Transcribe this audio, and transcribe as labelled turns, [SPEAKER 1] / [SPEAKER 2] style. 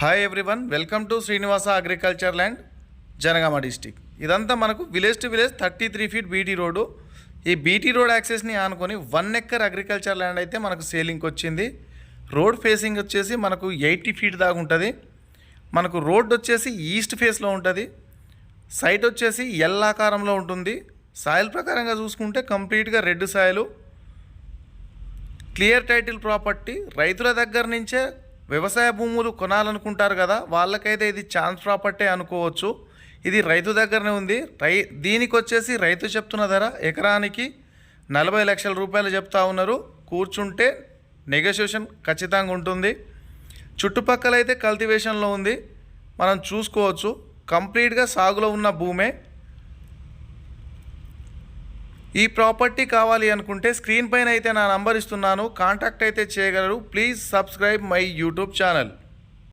[SPEAKER 1] Hi everyone welcome to Srinivasa agriculture land Jangaon district ఇదంతా మనకు village to village thirty three feet BT road ఈ BT road యాక్సెస్ని ఆనుకొని one acre agriculture land అయితే మనకు సేలింగ్కి వచ్చింది రోడ్ ఫేసింగ్ వచ్చేసి మనకు ఎయిటీ ఫీట్ దాకా ఉంటుంది. మనకు రోడ్ వచ్చేసి ఈస్ట్ ఫేస్లో ఉంటుంది. సైట్ వచ్చేసి ఎల్ ఆకారంలో ఉంటుంది. సాయిల్ ప్రకారంగా చూసుకుంటే కంప్లీట్గా red soil clear title property రైతుల దగ్గర నుంచే వ్యవసాయ భూములు కొనాలనుకుంటారు కదా వాళ్ళకైతే ఇది ఛాన్స్ ప్రాపర్టీ అనుకోవచ్చు. ఇది రైతు దగ్గరనే ఉంది. రై దీనికి వచ్చేసి రైతు చెప్తున్న ధర ఎకరానికి నలభై లక్షల రూపాయలు చెప్తా ఉన్నారు. కూర్చుంటే నెగోషియేషన్ ఖచ్చితంగా ఉంటుంది. చుట్టుపక్కల అయితే కల్టివేషన్లో ఉంది. మనం చూసుకోవచ్చు. కంప్లీట్గా సాగులో ఉన్న భూమే. ఈ ప్రాపర్టీ కావాలి అనుకుంటే స్క్రీన్ పైన అయితే నా నంబర్ ఇస్తున్నాను. కాంటాక్ట్ అయితే చేయగలరు. Please subscribe my YouTube channel.